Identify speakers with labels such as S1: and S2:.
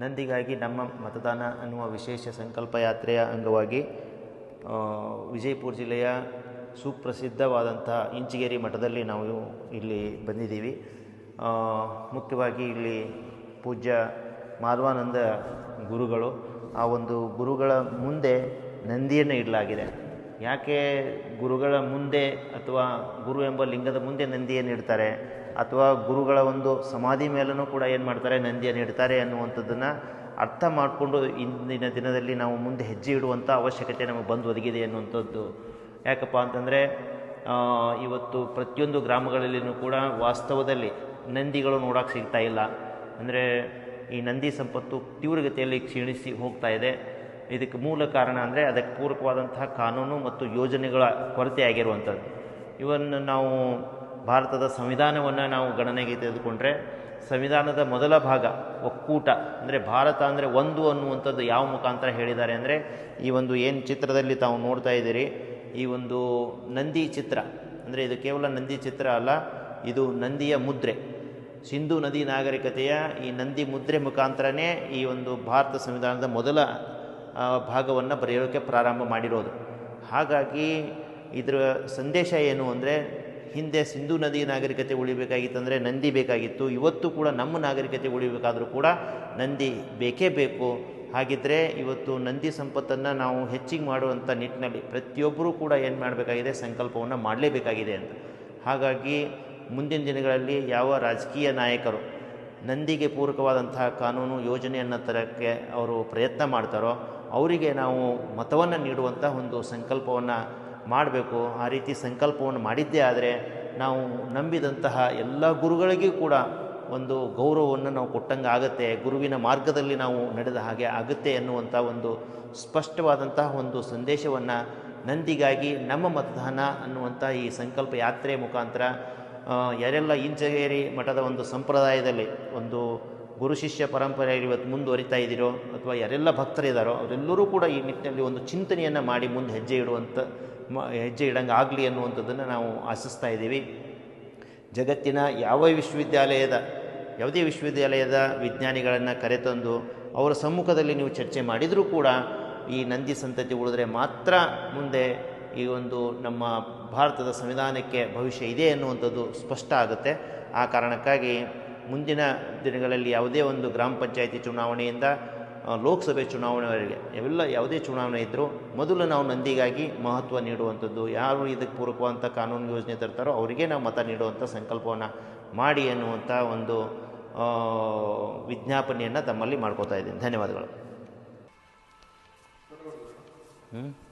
S1: ನಂದಿಗಾಗಿ ನಮ್ಮ ಮತದಾನ ಅನ್ನುವ ವಿಶೇಷ ಸಂಕಲ್ಪ ಯಾತ್ರೆಯ ಅಂಗವಾಗಿ ವಿಜಯಪುರ ಜಿಲ್ಲೆಯ ಸುಪ್ರಸಿದ್ಧವಾದಂಥ ಇಂಚಿಗೇರಿ ಮಠದಲ್ಲಿ ನಾವು ಇಲ್ಲಿ ಬಂದಿದ್ದೀವಿ. ಮುಖ್ಯವಾಗಿ ಇಲ್ಲಿ ಪೂಜ್ಯ ಮಾಧವಾನಂದ ಗುರುಗಳು, ಆ ಒಂದು ಗುರುಗಳ ಮುಂದೆ ನಂದಿಯನ್ನು ಇಡಲಾಗಿದೆ. ಯಾಕೆ ಗುರುಗಳ ಮುಂದೆ ಅಥವಾ ಗುರು ಎಂಬ ಲಿಂಗದ ಮುಂದೆ ನಂದಿಯನ್ನು ಇಡ್ತಾರೆ ಅಥವಾ ಗುರುಗಳ ಒಂದು ಸಮಾಧಿ ಮೇಲೂ ಕೂಡ ಏನು ಮಾಡ್ತಾರೆ? ನಂದಿಯನ್ನು ಇಡ್ತಾರೆ ಅನ್ನುವಂಥದ್ದನ್ನು ಅರ್ಥ ಮಾಡಿಕೊಂಡು ಇಂದಿನ ದಿನದಲ್ಲಿ ನಾವು ಮುಂದೆ ಹೆಜ್ಜೆ ಇಡುವಂಥ ಅವಶ್ಯಕತೆ ನಮಗೆ ಬಂದು ಒದಗಿದೆ ಅನ್ನುವಂಥದ್ದು. ಯಾಕಪ್ಪ ಅಂತಂದರೆ ಇವತ್ತು ಪ್ರತಿಯೊಂದು ಗ್ರಾಮಗಳಲ್ಲಿಯೂ ಕೂಡ ವಾಸ್ತವದಲ್ಲಿ ನಂದಿಗಳು ನೋಡೋಕೆ ಸಿಗ್ತಾ ಇಲ್ಲ. ಅಂದರೆ ಈ ನಂದಿ ಸಂಪತ್ತು ತೀವ್ರಗತಿಯಲ್ಲಿ ಕ್ಷೀಣಿಸಿ ಹೋಗ್ತಾ ಇದೆ. ಇದಕ್ಕೆ ಮೂಲ ಕಾರಣ ಅಂದರೆ ಅದಕ್ಕೆ ಪೂರಕವಾದಂತಹ ಕಾನೂನು ಮತ್ತು ಯೋಜನೆಗಳ ಕೊರತೆ ಆಗಿರುವಂಥದ್ದು ಇವನ್ನು ನಾವು ಭಾರತದ ಸಂವಿಧಾನವನ್ನು ನಾವು ಗಣನೆಗೆ ತೆಗೆದುಕೊಂಡ್ರೆ ಸಂವಿಧಾನದ ಮೊದಲ ಭಾಗ ಒಕ್ಕೂಟ ಅಂದರೆ ಭಾರತ ಅಂದರೆ ಒಂದು ಅನ್ನುವಂಥದ್ದು ಯಾವ ಮುಖಾಂತರ ಹೇಳಿದ್ದಾರೆ ಅಂದರೆ ಈ ಒಂದು ಏನು ಚಿತ್ರದಲ್ಲಿ ತಾವು ನೋಡ್ತಾ ಇದ್ದೀರಿ, ಈ ಒಂದು ನಂದಿ ಚಿತ್ರ ಅಂದರೆ ಇದು ಕೇವಲ ನಂದಿ ಚಿತ್ರ ಅಲ್ಲ, ಇದು ನಂದಿಯ ಮುದ್ರೆ. ಸಿಂಧು ನದಿ ನಾಗರಿಕತೆಯ ಈ ನಂದಿ ಮುದ್ರೆ ಮುಖಾಂತರನೇ ಈ ಒಂದು ಭಾರತ ಸಂವಿಧಾನದ ಮೊದಲ ಭಾಗವನ್ನು ಬರೆಯೋಕ್ಕೆ ಪ್ರಾರಂಭ ಮಾಡಿರೋದು. ಹಾಗಾಗಿ ಇದರ ಸಂದೇಶ ಏನು ಅಂದರೆ, ಹಿಂದೆ ಸಿಂಧು ನದಿ ನಾಗರಿಕತೆ ಉಳಿಬೇಕಾಗಿತ್ತಂದರೆ ನಂದಿ ಬೇಕಾಗಿತ್ತು, ಇವತ್ತು ಕೂಡ ನಮ್ಮ ನಾಗರಿಕತೆ ಉಳಿಬೇಕಾದರೂ ಕೂಡ ನಂದಿ ಬೇಕೇ ಬೇಕು. ಹಾಗಿದ್ದರೆ ಇವತ್ತು ನಂದಿ ಸಂಪತ್ತನ್ನು ನಾವು ಹೆಚ್ಚಿಗೆ ಮಾಡುವಂಥ ನಿಟ್ಟಿನಲ್ಲಿ ಪ್ರತಿಯೊಬ್ಬರೂ ಕೂಡ ಏನು ಮಾಡಬೇಕಾಗಿದೆ, ಸಂಕಲ್ಪವನ್ನು ಮಾಡಲೇಬೇಕಾಗಿದೆ ಅಂತ. ಹಾಗಾಗಿ ಮುಂದಿನ ದಿನಗಳಲ್ಲಿ ಯಾವ ರಾಜಕೀಯ ನಾಯಕರು ನಂದಿಗೆ ಪೂರಕವಾದಂತಹ ಕಾನೂನು ಯೋಜನೆಯನ್ನು ತರೋಕ್ಕೆ ಅವರು ಪ್ರಯತ್ನ ಮಾಡ್ತಾರೋ, ಅವರಿಗೆ ನಾವು ಮತವನ್ನು ನೀಡುವಂಥ ಒಂದು ಸಂಕಲ್ಪವನ್ನು ಮಾಡಬೇಕು. ಆ ರೀತಿ ಸಂಕಲ್ಪವನ್ನು ಮಾಡಿದ್ದೇ ಆದರೆ ನಾವು ನಂಬಿದಂತಹ ಎಲ್ಲ ಗುರುಗಳಿಗೂ ಕೂಡ ಒಂದು ಗೌರವವನ್ನು ನಾವು ಕೊಟ್ಟಂಗೆ ಆಗುತ್ತೆ. ಗುರುವಿನ ಮಾರ್ಗದಲ್ಲಿ ನಾವು ನಡೆದ ಹಾಗೆ ಆಗುತ್ತೆ ಎನ್ನುವಂಥ ಒಂದು ಸ್ಪಷ್ಟವಾದಂತಹ ಒಂದು ಸಂದೇಶವನ್ನು ನಂದಿಗಾಗಿ ನಮ್ಮ ಮತದಾನ ಅನ್ನುವಂಥ ಈ ಸಂಕಲ್ಪ ಯಾತ್ರೆ ಮುಖಾಂತರ ಯಾರೆಲ್ಲ ಇಂಚಗೇರಿ ಮಠದ ಒಂದು ಸಂಪ್ರದಾಯದಲ್ಲಿ ಒಂದು ಗುರು ಶಿಷ್ಯ ಪರಂಪರೆ ಇವತ್ತು ಮುಂದುವರಿತಾ ಇದ್ದೀರೋ ಅಥವಾ ಯಾರೆಲ್ಲ ಭಕ್ತರಿದ್ದಾರೋ ಅವರೆಲ್ಲರೂ ಕೂಡ ಈ ನಿಟ್ಟಿನಲ್ಲಿ ಒಂದು ಚಿಂತನೆಯನ್ನು ಮಾಡಿ ಮುಂದೆ ಹೆಜ್ಜೆ ಇಡುವಂಥ ಮ, ಹೆಜ್ಜೆ ಇಡಂಗೆ ಆಗಲಿ ಅನ್ನುವಂಥದ್ದನ್ನು ನಾವು ಆಶಿಸ್ತಾ ಇದ್ದೀವಿ. ಜಗತ್ತಿನ ಯಾವ ವಿಶ್ವವಿದ್ಯಾಲಯದ, ಯಾವುದೇ ವಿಶ್ವವಿದ್ಯಾಲಯದ ವಿಜ್ಞಾನಿಗಳನ್ನು ಕರೆತಂದು ಅವರ ಸಮ್ಮುಖದಲ್ಲಿ ನೀವು ಚರ್ಚೆ ಮಾಡಿದರೂ ಕೂಡ ಈ ನಂದಿ ಸಂತತಿ ಉಳಿದ್ರೆ ಮಾತ್ರ ಮುಂದೆ ಈ ಒಂದು ನಮ್ಮ ಭಾರತದ ಸಂವಿಧಾನಕ್ಕೆ ಭವಿಷ್ಯ ಇದೆ ಅನ್ನುವಂಥದ್ದು ಸ್ಪಷ್ಟ ಆಗುತ್ತೆ. ಆ ಕಾರಣಕ್ಕಾಗಿ ಮುಂದಿನ ದಿನಗಳಲ್ಲಿ ಯಾವುದೇ ಒಂದು ಗ್ರಾಮ ಪಂಚಾಯಿತಿ ಚುನಾವಣೆಯಿಂದ ಲೋಕಸಭೆ ಚುನಾವಣೆವರೆಗೆ ಎಲ್ಲ ಯಾವುದೇ ಚುನಾವಣೆ ಇದ್ದರೂ ಮೊದಲು ನಾವು ನಂದಿಗಾಗಿ ಮಹತ್ವ ನೀಡುವಂಥದ್ದು, ಯಾರು ಇದಕ್ಕೆ ಪೂರಕವಾದಂಥ ಕಾನೂನು ಯೋಜನೆ ತರ್ತಾರೋ ಅವರಿಗೆ ನಾವು ಮತ ನೀಡುವಂಥ ಸಂಕಲ್ಪವನ್ನು ಮಾಡಿ ಅನ್ನುವಂಥ ಒಂದು ವಿಜ್ಞಾಪನೆಯನ್ನು ತಮ್ಮಲ್ಲಿ ಮಾಡ್ಕೋತಾ ಇದ್ದೀನಿ. ಧನ್ಯವಾದಗಳು. ಹ್ಞೂ